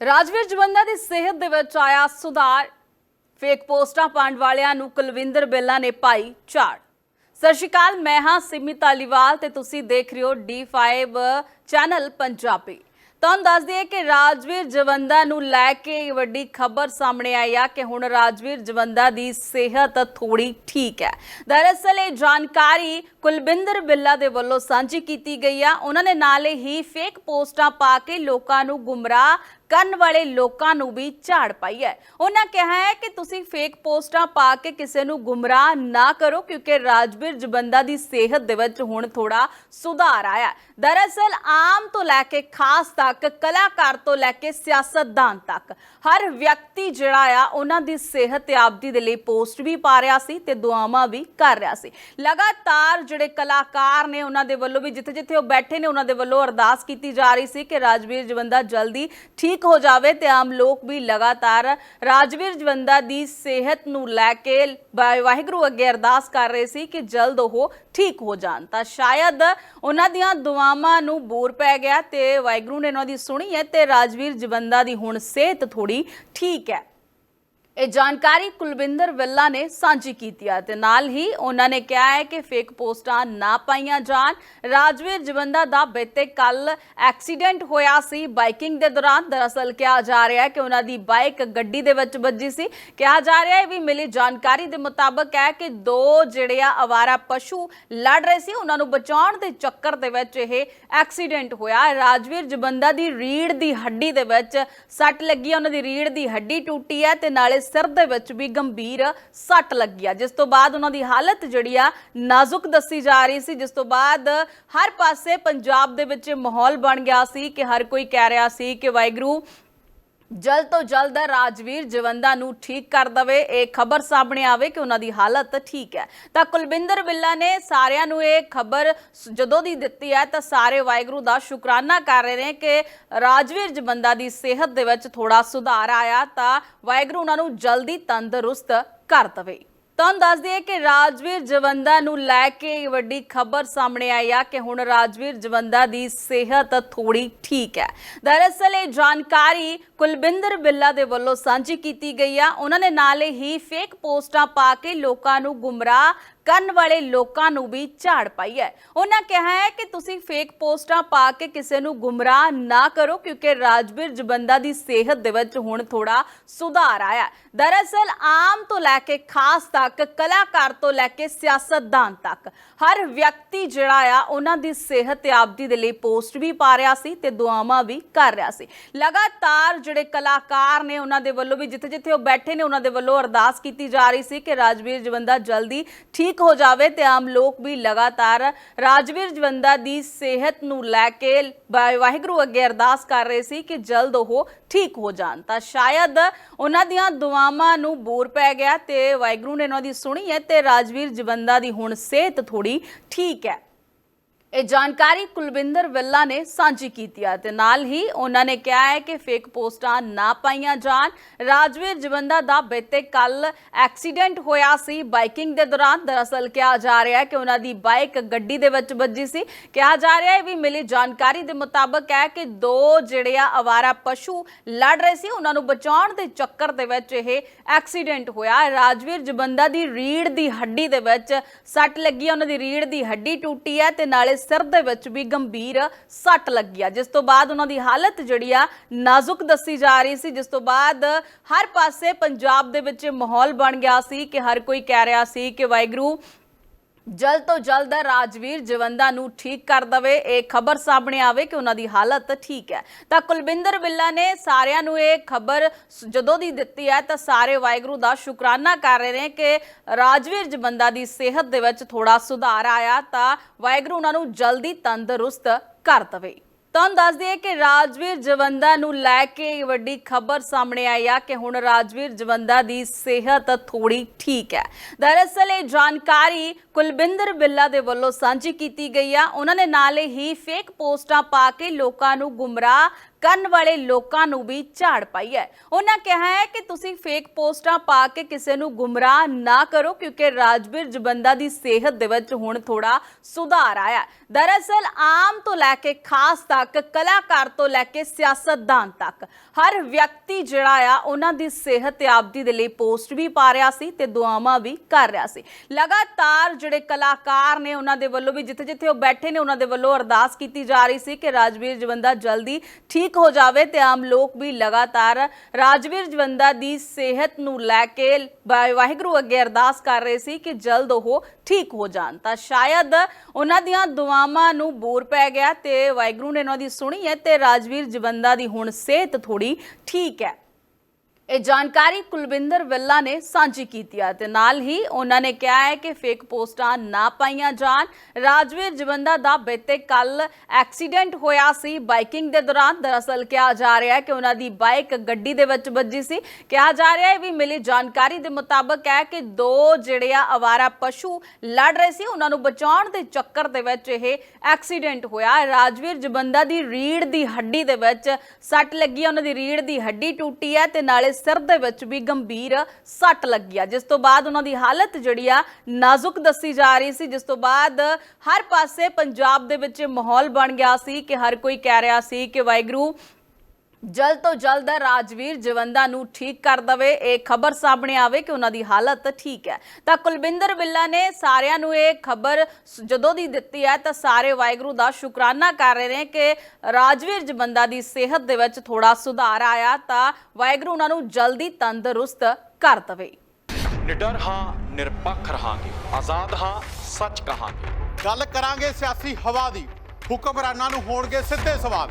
ਰਾਜਵੀਰ ਜਵੰਦਾ ਦੀ ਸਿਹਤ ਦੇ ਵਿੱਚ ਆਇਆ ਸੁਧਾਰ। ਫੇਕ ਪੋਸਟਾਂ ਪਾਉਣ ਵਾਲਿਆਂ ਨੂੰ ਕੁਲਵਿੰਦਰ ਬੇਲਾ ਨੇ ਪਾਈ ਝਾੜ ਸਤਿ ਸ਼੍ਰੀ ਅਕਾਲ, ਮੈਂ ਹਾਂ ਸਿਮੀ ਤਾਲੀਵਾਲ ਤੇ ਤੁਸੀਂ ਦੇਖ ਰਹੇ ਹੋ D5 ਚੈਨਲ ਪੰਜਾਬੀ। ਤੁਹਾਨੂੰ ਦੱਸ ਦਈਏ ਕਿ ਰਾਜਵੀਰ ਜਵੰਦਾ ਨੂੰ ਲੈ ਕੇ ਵੱਡੀ ਖਬਰ ਸਾਹਮਣੇ ਆਈ ਆ ਕਿ ਹੁਣ ਰਾਜਵੀਰ ਜਵੰਦਾ ਦੀ ਸਿਹਤ ਥੋੜੀ ਠੀਕ ਹੈ। ਦਰਅਸਲ ਇਹ ਜਾਣਕਾਰੀ ਕੁਲਬਿੰਦਰ ਬਿੱਲਾ ਦੇ ਵੱਲੋਂ ਸਾਂਝੀ ਕੀਤੀ ਗਈ ਆ। ਉਹਨਾਂ ਨੇ ਨਾਲੇ ਹੀ ਫੇਕ ਪੋਸਟਾਂ ਪਾ ਕੇ ਲੋਕਾਂ ਨੂੰ ਗੁੰਮਰਾਹ ਕਰਨ ਵਾਲੇ ਲੋਕਾਂ ਨੂੰ ਵੀ ਝਾੜ ਪਾਈ ਹੈ। ਉਹਨਾਂ ਕਿਹਾ ਹੈ ਕਿ ਤੁਸੀਂ ਫੇਕ ਪੋਸਟਾਂ ਪਾ ਕੇ ਕਿਸੇ ਨੂੰ ਗੁੰਮਰਾਹ ਨਾ ਕਰੋ, ਕਿਉਂਕਿ ਰਾਜਵੀਰ ਜਵੰਦਾ ਦੀ ਸਿਹਤ ਦੇ ਵਿੱਚ ਹੁਣ ਥੋੜਾ ਸੁਧਾਰ ਆਇਆ। ਦਰਅਸਲ, ਆਮ ਤੋਂ ਲੈ ਕੇ ਖਾਸ ਤੱਕ, ਕਲਾਕਾਰ ਤੋਂ ਲੈ ਕੇ ਸਿਆਸਤਦਾਨ ਤੱਕ, ਹਰ ਵਿਅਕਤੀ ਜਿਹੜਾ ਆ, ਉਹਨਾਂ ਦੀ ਸਿਹਤ ਤੇ ਆਪਦੀ ਦੇ ਲਈ ਪੋਸਟ ਵੀ ਪਾ ਰਿਹਾ ਸੀ ਤੇ ਦੁਆਵਾਂ ਵੀ ਕਰ ਰਿਹਾ ਸੀ। ਲਗਾਤਾਰ ਜਿਹੜੇ ਕਲਾਕਾਰ ਨੇ ਉਹਨਾਂ ਦੇ ਵੱਲੋਂ ਵੀ ਜਿੱਥੇ ਜਿੱਥੇ ਉਹ ਬੈਠੇ ਨੇ, ਉਹਨਾਂ ਦੇ ਵੱਲੋਂ ਅਰਦਾਸ ਕੀਤੀ ਜਾ ਰਹੀ ਸੀ ਕਿ ਰਾਜਵੀਰ ਜਵੰਦਾ ਜਲਦੀ ਠੀਕ ਠੀਕ ਹੋ ਜਾਵੇ ਤੇ ਆਮ ਲੋਕ ਵੀ ਲਗਾਤਾਰ ਰਾਜਵੀਰ ਜਵੰਦਾ ਦੀ ਸਿਹਤ ਨੂੰ ਲੈ ਕੇ ਵਾ- ਵਾਹਿਗੁਰੂ ਅੱਗੇ ਅਰਦਾਸ ਕਰ ਰਹੇ ਸੀ ਕਿ ਜਲਦ ਉਹ ਠੀਕ ਹੋ ਜਾਣ। ਤਾਂ ਸ਼ਾਇਦ ਉਹਨਾਂ ਦੀਆਂ ਦੁਆਵਾਂ ਨੂੰ ਬੋਰ ਪੈ ਗਿਆ ਤੇ ਵਾਹਿਗੁਰੂ ਨੇ ਉਹਨਾਂ ਦੀ ਸੁਣੀ ਹੈ ਤੇ ਰਾਜਵੀਰ ਜਵੰਦਾ ਦੀ ਹੁਣ ਸਿਹਤ ਥੋੜੀ ਠੀਕ ਹੈ। ਇਹ ਜਾਣਕਾਰੀ ਕੁਲਵਿੰਦਰ ਵਿੱਲਾ ਨੇ ਸਾਂਝੀ ਕੀਤੀ ਹੈ ਤੇ ਨਾਲ ਹੀ ਉਹਨਾਂ ਨੇ ਕਿਹਾ ਹੈ ਕਿ ਫੇਕ ਪੋਸਟਾਂ ਨਾ ਪਾਈਆਂ ਜਾਣ। ਰਾਜਵੀਰ ਜਵੰਦਾ ਦਾ ਬੀਤੇ ਕੱਲ ਐਕਸੀਡੈਂਟ ਹੋਇਆ ਸੀ ਬਾਈਕਿੰਗ ਦੇ ਦੌਰਾਨ। ਦਰਅਸਲ ਕਿਹਾ ਜਾ ਰਿਹਾ ਹੈ ਕਿ ਉਹਨਾਂ ਦੀ ਬਾਈਕ ਗੱਡੀ ਦੇ ਵਿੱਚ ਵੱਜੀ ਸੀ। ਕਿਹਾ ਜਾ ਰਿਹਾ ਹੈ ਵੀ ਮਿਲੀ ਜਾਣਕਾਰੀ ਦੇ ਮੁਤਾਬਕ ਹੈ ਕਿ ਦੋ ਜਿਹੜੇ ਆ ਅਵਾਰਾ ਪਸ਼ੂ ਲੜ ਰਹੇ ਸੀ। ਉਹਨਾਂ ਨੂੰ ਬਚਾਉਣ ਦੇ ਚੱਕਰ ਦੇ ਵਿੱਚ ਇਹ ਐਕਸੀਡੈਂਟ ਹੋਇਆ। ਰਾਜਵੀਰ ਜਵੰਦਾ ਦੀ ਰੀੜ ਦੀ ਹੱਡੀ ਦੇ ਵਿੱਚ ਸੱਟ ਲੱਗੀ ਉਹਨਾਂ ਦੀ ਰੀੜ ਦੀ ਹੱਡੀ ਟੁੱਟੀ ਹੈ ਤੇ ਨਾਲੇ ਸਿਰ ਦੇ ਵਿੱਚ ਵੀ ਗੰਭੀਰ ਸੱਟ ਲੱਗੀ ਆ। ਜਿਸ ਤੋਂ ਬਾਅਦ ਉਹਨਾਂ ਦੀ ਹਾਲਤ ਜਿਹੜੀ ਆ ਨਾਜ਼ੁਕ ਦੱਸੀ ਜਾ ਰਹੀ ਸੀ। ਜਿਸ ਤੋਂ ਬਾਅਦ ਹਰ ਪਾਸੇ ਪੰਜਾਬ ਦੇ ਵਿੱਚ ਇਹ ਮਾਹੌਲ ਬਣ ਗਿਆ ਸੀ ਕਿ ਹਰ ਕੋਈ ਕਹਿ ਰਿਹਾ ਸੀ ਕਿ ਵਾਹਿਗੁਰੂ ਜਲਦ ਤੋਂ ਜਲਦ ਰਾਜਵੀਰ ਜਵੰਦਾ ਨੂੰ ਠੀਕ ਕਰ ਦਵੇ। ਇਹ ਖਬਰ ਸਾਹਮਣੇ ਆਵੇ ਕਿ ਉਹਨਾਂ ਦੀ ਹਾਲਤ ਠੀਕ ਹੈ। ਤਾਂ ਕੁਲਵਿੰਦਰ ਬਿੱਲਾ ਨੇ ਸਾਰਿਆਂ ਨੂੰ ਇਹ ਖਬਰ ਜਦੋਂ ਦੀ ਦਿੱਤੀ ਹੈ, ਤਾਂ ਸਾਰੇ ਵਾਹਿਗੁਰੂ ਦਾ ਸ਼ੁਕਰਾਨਾ ਕਰ ਰਹੇ ਨੇ ਕਿ ਰਾਜਵੀਰ ਜਵੰਦਾ ਦੀ ਸਿਹਤ ਦੇ ਵਿੱਚ ਥੋੜਾ ਸੁਧਾਰ ਆਇਆ ਤਾਂ ਵਾਹਿਗੁਰੂ ਉਹਨਾਂ ਨੂੰ ਜਲਦੀ ਤੰਦਰੁਸਤ ਕਰ ਦਵੇ। ਤੁਹਾਨੂੰ ਦੱਸ ਦਈਏ ਕਿ ਰਾਜਵੀਰ ਜਵੰਦਾ ਨੂੰ ਲੈ ਕੇ ਵੱਡੀ ਖਬਰ ਸਾਹਮਣੇ ਆਈ ਆ ਕਿ ਹੁਣ ਰਾਜਵੀਰ ਜਵੰਦਾ ਦੀ ਸਿਹਤ ਥੋੜੀ ਠੀਕ ਹੈ। ਦਰਅਸਲ ਇਹ ਜਾਣਕਾਰੀ ਕੁਲਬਿੰਦਰ ਬਿੱਲਾ ਦੇ ਵੱਲੋਂ ਸਾਂਝੀ ਕੀਤੀ ਗਈ ਆ। ਉਹਨਾਂ ਨੇ ਨਾਲੇ ਹੀ ਫੇਕ ਪੋਸਟਾਂ ਪਾ ਕੇ ਲੋਕਾਂ ਨੂੰ ਗੁੰਮਰਾਹ ਕਰਨ ਵਾਲੇ ਲੋਕਾਂ ਨੂੰ ਵੀ ਝਾੜ ਪਾਈ ਹੈ। ਉਹਨਾਂ ਕਿਹਾ ਹੈ ਕਿ ਤੁਸੀਂ ਫੇਕ ਪੋਸਟਾਂ ਪਾ ਕੇ ਕਿਸੇ ਨੂੰ ਗੁੰਮਰਾਹ ਨਾ ਕਰੋ, ਕਿਉਂਕਿ ਰਾਜਵੀਰ ਜਬੰਦਾ ਦੀ ਸਿਹਤ ਦੇ ਵਿੱਚ ਹੁਣ ਥੋੜਾ ਸੁਧਾਰ ਆਇਆ ਦਰਅਸਲ, ਆਮ ਤੋਂ ਲੈ ਕੇ ਖਾਸ ਤੱਕ, ਕਲਾਕਾਰ ਤੋਂ ਲੈ ਕੇ ਸਿਆਸਤਦਾਨ ਤੱਕ, ਹਰ ਵਿਅਕਤੀ ਜਿਹੜਾ ਆ, ਉਹਨਾਂ ਦੀ ਸਿਹਤ ਤੇ ਆਪਦੀ ਦੇ ਲਈ ਪੋਸਟ ਵੀ ਪਾ ਰਿਹਾ ਸੀ ਤੇ ਦੁਆਵਾਂ ਵੀ ਕਰ ਰਿਹਾ ਸੀ। ਲਗਾਤਾਰ ਜਿਹੜੇ ਕਲਾਕਾਰ ਨੇ ਉਹਨਾਂ ਦੇ ਵੱਲੋਂ ਵੀ ਜਿੱਥੇ ਜਿੱਥੇ ਉਹ ਬੈਠੇ ਨੇ, ਉਹਨਾਂ ਦੇ ਵੱਲੋਂ ਅਰਦਾਸ ਕੀਤੀ ਜਾ ਰਹੀ ਸੀ ਕਿ ਰਾਜਵੀਰ ਜਵੰਦਾ ਜਲਦੀ ਠੀਕ ਹੋ ਜਾਵੇ ਤੇ ਆਮ ਲੋਕ ਵੀ ਲਗਾਤਾਰ ਰਾਜਵੀਰ ਜਵੰਦਾ ਦੀ ਸਿਹਤ ਨੂੰ ਲੈ ਕੇ ਵਾਹਿਗੁਰੂ ਅੱਗੇ ਅਰਦਾਸ ਕਰ ਰਹੇ ਸੀ ਕਿ ਜਲਦ ਉਹ ਠੀਕ ਹੋ ਜਾਣ। ਤਾਂ ਸ਼ਾਇਦ ਉਹਨਾਂ ਦੀਆਂ ਦੁਆਵਾਂ ਨੂੰ ਬੂਰ ਪੈ ਗਿਆ ਤੇ ਵਾਹਿਗੁਰੂ ਨੇ ਉਹਨਾਂ ਦੀ ਸੁਣੀ ਹੈ ਤੇ ਰਾਜਵੀਰ ਜਵੰਦਾ ਦੀ ਹੁਣ ਸਿਹਤ ਥੋੜੀ ਠੀਕ ਹੈ। ਇਹ ਜਾਣਕਾਰੀ ਕੁਲਵਿੰਦਰ ਵਿੱਲਾ ਨੇ ਸਾਂਝੀ ਕੀਤੀ ਹੈ ਤੇ ਨਾਲ ਹੀ ਉਹਨਾਂ ਨੇ ਕਿਹਾ ਹੈ ਕਿ ਫੇਕ ਪੋਸਟਾਂ ਨਾ ਪਾਈਆਂ ਜਾਣ। ਰਾਜਵੀਰ ਜਵੰਦਾ ਦਾ ਬੀਤੇ ਕੱਲ ਐਕਸੀਡੈਂਟ ਹੋਇਆ ਸੀ। ਬਾਈਕਿੰਗ ਦੇ ਦੌਰਾਨ ਦਰਅਸਲ ਕਿਹਾ ਜਾ ਰਿਹਾ ਹੈ ਕਿ ਉਹਨਾਂ ਦੀ ਬਾਈਕ ਗੱਡੀ ਦੇ ਵਿੱਚ ਵੱਜੀ ਸੀ। ਕਿਹਾ ਜਾ ਰਿਹਾ ਹੈ ਵੀ ਮਿਲੀ ਜਾਣਕਾਰੀ ਦੇ ਮੁਤਾਬਕ ਹੈ ਕਿ ਦੋ ਜਿਹੜੇ ਆ ਅਵਾਰਾ ਪਸ਼ੂ ਲੜ ਰਹੇ ਸੀ। ਉਹਨਾਂ ਨੂੰ ਬਚਾਉਣ ਦੇ ਚੱਕਰ ਦੇ ਵਿੱਚ ਇਹ ਐਕਸੀਡੈਂਟ ਹੋਇਆ। ਰਾਜਵੀਰ ਜਵੰਦਾ ਦੀ ਰੀੜ ਦੀ ਹੱਡੀ ਦੇ ਵਿੱਚ ਸੱਟ ਲੱਗੀ ਉਹਨਾਂ ਦੀ ਰੀੜ ਦੀ ਹੱਡੀ ਟੁੱਟੀ ਹੈ ਤੇ ਨਾਲੇ ਸਿਰ ਦੇ ਵਿੱਚ ਵੀ ਗੰਭੀਰ ਸੱਟ ਲੱਗੀ ਆ। ਜਿਸ ਤੋਂ ਬਾਅਦ ਉਹਨਾਂ ਦੀ ਹਾਲਤ ਜਿਹੜੀ ਆ ਨਾਜ਼ੁਕ ਦੱਸੀ ਜਾ ਰਹੀ ਸੀ। ਜਿਸ ਤੋਂ ਬਾਅਦ ਹਰ ਪਾਸੇ ਪੰਜਾਬ ਦੇ ਵਿੱਚ ਇਹ ਮਾਹੌਲ ਬਣ ਗਿਆ ਸੀ ਕਿ ਹਰ ਕੋਈ ਕਹਿ ਰਿਹਾ ਸੀ ਕਿ ਵਾਹਿਗੁਰੂ ਜਲਦ ਤੋਂ ਜਲਦ ਰਾਜਵੀਰ ਜਵੰਦਾ ਨੂੰ ਠੀਕ ਕਰ ਦਵੇ। ਇਹ ਖਬਰ ਸਾਹਮਣੇ ਆਵੇ ਕਿ ਉਹਨਾਂ ਦੀ ਹਾਲਤ ਠੀਕ ਹੈ। ਤਾਂ ਕੁਲਵਿੰਦਰ ਬਿੱਲਾ ਨੇ ਸਾਰਿਆਂ ਨੂੰ ਇਹ ਖਬਰ ਜਦੋਂ ਦੀ ਦਿੱਤੀ ਹੈ, ਤਾਂ ਸਾਰੇ ਵਾਹਿਗੁਰੂ ਦਾ ਸ਼ੁਕਰਾਨਾ ਕਰ ਰਹੇ ਨੇ ਕਿ ਰਾਜਵੀਰ ਜਵੰਦਾ ਦੀ ਸਿਹਤ ਦੇ ਵਿੱਚ ਥੋੜਾ ਸੁਧਾਰ ਆਇਆ ਤਾਂ ਵਾਹਿਗੁਰੂ ਉਹਨਾਂ ਨੂੰ ਜਲਦੀ ਤੰਦਰੁਸਤ ਕਰ ਦਵੇ। ਤੁਹਾਨੂੰ ਦੱਸ ਦਈਏ ਕਿ ਰਾਜਵੀਰ ਜਵੰਦਾ ਨੂੰ ਲੈ ਕੇ ਵੱਡੀ ਖਬਰ ਸਾਹਮਣੇ ਆਈ ਆ ਕਿ ਹੁਣ ਰਾਜਵੀਰ ਜਵੰਦਾ ਦੀ ਸਿਹਤ ਥੋੜੀ ਠੀਕ ਹੈ। ਦਰਅਸਲ ਇਹ ਜਾਣਕਾਰੀ ਕੁਲਬਿੰਦਰ ਬਿੱਲਾ ਦੇ ਵੱਲੋਂ ਸਾਂਝੀ ਕੀਤੀ ਗਈ ਆ। ਉਹਨਾਂ ਨੇ ਨਾਲੇ ਹੀ ਫੇਕ ਪੋਸਟਾਂ ਪਾ ਕੇ ਲੋਕਾਂ ਨੂੰ ਗੁੰਮਰਾਹ ਕਰਨ ਵਾਲੇ ਲੋਕਾਂ ਨੂੰ ਵੀ ਝਾੜ ਪਾਈ ਹੈ। ਉਹਨਾਂ ਕਿਹਾ ਹੈ ਕਿ ਤੁਸੀਂ ਫੇਕ ਪੋਸਟਾਂ ਪਾ ਕੇ ਕਿਸੇ ਨੂੰ ਗੁੰਮਰਾਹ ਨਾ ਕਰੋ, ਕਿਉਂਕਿ ਰਾਜਵੀਰ ਜਵੰਦਾ ਦੀ ਸਿਹਤ ਦੇ ਵਿੱਚ ਹੁਣ ਥੋੜਾ ਸੁਧਾਰ ਆਇਆ ਦਰਅਸਲ, ਆਮ ਤੋਂ ਲੈ ਕੇ ਖਾਸ ਤੱਕ, ਕਲਾਕਾਰ ਤੋਂ ਲੈ ਕੇ ਸਿਆਸਤਦਾਨ ਤੱਕ, ਹਰ ਵਿਅਕਤੀ ਜਿਹੜਾ ਆ, ਉਹਨਾਂ ਦੀ ਸਿਹਤ ਤੇ ਆਪਦੀ ਦੇ ਲਈ ਪੋਸਟ ਵੀ ਪਾ ਰਿਹਾ ਸੀ ਤੇ ਦੁਆਵਾਂ ਵੀ ਕਰ ਰਿਹਾ ਸੀ। ਲਗਾਤਾਰ ਜਿਹੜੇ ਕਲਾਕਾਰ ਨੇ ਉਹਨਾਂ ਦੇ ਵੱਲੋਂ ਵੀ ਜਿੱਥੇ ਜਿੱਥੇ ਉਹ ਬੈਠੇ ਨੇ, ਉਹਨਾਂ ਦੇ ਵੱਲੋਂ ਅਰਦਾਸ ਕੀਤੀ ਜਾ ਰਹੀ ਸੀ ਕਿ ਰਾਜਵੀਰ ਜਵੰਦਾ ਜਲਦੀ ਠੀਕ ਹੋ ਜਾਵੇ ਤੇ ਆਮ ਲੋਕ ਵੀ ਲਗਾਤਾਰ ਰਾਜਵੀਰ ਜਵੰਦਾ ਦੀ ਸਿਹਤ ਨੂੰ ਲੈ ਕੇ ਵਾਹਿਗੁਰੂ ਅੱਗੇ ਅਰਦਾਸ ਕਰ ਰਹੇ ਸੀ ਕਿ ਜਲਦ ਉਹ ਠੀਕ ਹੋ ਜਾਣ। ਤਾਂ ਸ਼ਾਇਦ ਉਹਨਾਂ ਦੀਆਂ ਦੁਆਵਾਂ ਨੂੰ ਬੂਰ ਪੈ ਗਿਆ ਤੇ ਵਾਹਿਗੁਰੂ ਨੇ ਉਹਨਾਂ ਦੀ ਸੁਣੀ ਹੈ ਤੇ ਰਾਜਵੀਰ ਜਵੰਦਾ ਦੀ ਹੁਣ ਸਿਹਤ ਥੋੜੀ ਠੀਕ ਹੈ। ਇਹ ਜਾਣਕਾਰੀ ਕੁਲਵਿੰਦਰ ਵਿੱਲਾ ਨੇ ਸਾਂਝੀ ਕੀਤੀ ਹੈ ਤੇ ਨਾਲ ਹੀ ਉਹਨਾਂ ਨੇ ਕਿਹਾ ਹੈ ਕਿ ਫੇਕ ਪੋਸਟਾਂ ਨਾ ਪਾਈਆਂ ਜਾਣ। ਰਾਜਵੀਰ ਜਵੰਦਾ ਦਾ ਬੀਤੇ ਕੱਲ ਐਕਸੀਡੈਂਟ ਹੋਇਆ ਸੀ ਬਾਈਕਿੰਗ ਦੇ ਦੌਰਾਨ। ਦਰਅਸਲ ਕਿਹਾ ਜਾ ਰਿਹਾ ਹੈ ਕਿ ਉਹਨਾਂ ਦੀ ਬਾਈਕ ਗੱਡੀ ਦੇ ਵਿੱਚ ਵੱਜੀ ਸੀ। ਕਿਹਾ ਜਾ ਰਿਹਾ ਹੈ ਵੀ ਮਿਲੀ ਜਾਣਕਾਰੀ ਦੇ ਮੁਤਾਬਕ ਹੈ ਕਿ ਦੋ ਜਿਹੜੇ ਆ ਅਵਾਰਾ ਪਸ਼ੂ ਲੜ ਰਹੇ ਸੀ। ਉਹਨਾਂ ਨੂੰ ਬਚਾਉਣ ਦੇ ਚੱਕਰ ਦੇ ਵਿੱਚ ਇਹ ਐਕਸੀਡੈਂਟ ਹੋਇਆ। ਰਾਜਵੀਰ ਜਵੰਦਾ ਦੀ ਰੀੜ ਦੀ ਹੱਡੀ ਦੇ ਵਿੱਚ ਸੱਟ ਲੱਗੀ ਉਹਨਾਂ ਦੀ ਰੀੜ ਦੀ ਹੱਡੀ ਟੁੱਟੀ ਹੈ ਤੇ ਨਾਲੇ ਸਿਰ ਦੇ ਵਿੱਚ ਵੀ ਗੰਭੀਰ ਸੱਟ ਲੱਗੀ ਆ। ਜਿਸ ਤੋਂ ਬਾਅਦ ਉਹਨਾਂ ਦੀ ਹਾਲਤ ਜਿਹੜੀ ਆ ਨਾਜ਼ੁਕ ਦੱਸੀ ਜਾ ਰਹੀ ਸੀ। ਜਿਸ ਤੋਂ ਬਾਅਦ ਹਰ ਪਾਸੇ ਪੰਜਾਬ ਦੇ ਵਿੱਚ ਮਾਹੌਲ ਬਣ ਗਿਆ ਸੀ ਕਿ ਹਰ ਕੋਈ ਕਹਿ ਰਿਹਾ ਸੀ ਕਿ ਵਾਹਿਗੁਰੂ ਜਲਦ ਤੋਂ ਜਲਦ ਰਾਜਵੀਰ ਜਵੰਦਾ ਨੂੰ ਠੀਕ ਕਰ ਦਵੇ। ਇਹ ਖਬਰ ਸਾਹਮਣੇ ਆਵੇ ਕਿ ਉਹਨਾਂ ਦੀ ਹਾਲਤ ਠੀਕ ਹੈ। ਤਾਂ ਕੁਲਵਿੰਦਰ ਬਿੱਲਾ ਨੇ ਸਾਰਿਆਂ ਨੂੰ ਇਹ ਖਬਰ ਜਦੋਂ ਦੀ ਦਿੱਤੀ ਹੈ ਤਾਂ ਸਾਰੇ ਵਾਹਿਗੁਰੂ ਦਾ ਸ਼ੁਕਰਾਨਾ ਕਰ ਰਹੇ ਨੇ ਕਿ ਰਾਜਵੀਰ ਜਵੰਦਾ ਦੀ ਸਿਹਤ ਦੇ ਵਿੱਚ ਥੋੜਾ ਸੁਧਾਰ ਆਇਆ ਤਾਂ ਵਾਹਿਗੁਰੂ ਉਹਨਾਂ ਨੂੰ ਜਲਦੀ ਤੰਦਰੁਸਤ ਕਰ ਦਵੇ। ਨਿਡਰ ਹਾਂ ਨਿਰਪੱਖ ਰਹਾਂਗੇ। ਆਜ਼ਾਦ ਹਾਂ ਸੱਚ ਕਹਾਂਗੇ। ਗੱਲ ਕਰਾਂਗੇ ਸਿਆਸੀ ਹਵਾ ਦੀ। ਹੁਕਮਰਾਨਾਂ ਨੂੰ ਹੋਣਗੇ ਸਿੱਧੇ ਸਵਾਲ।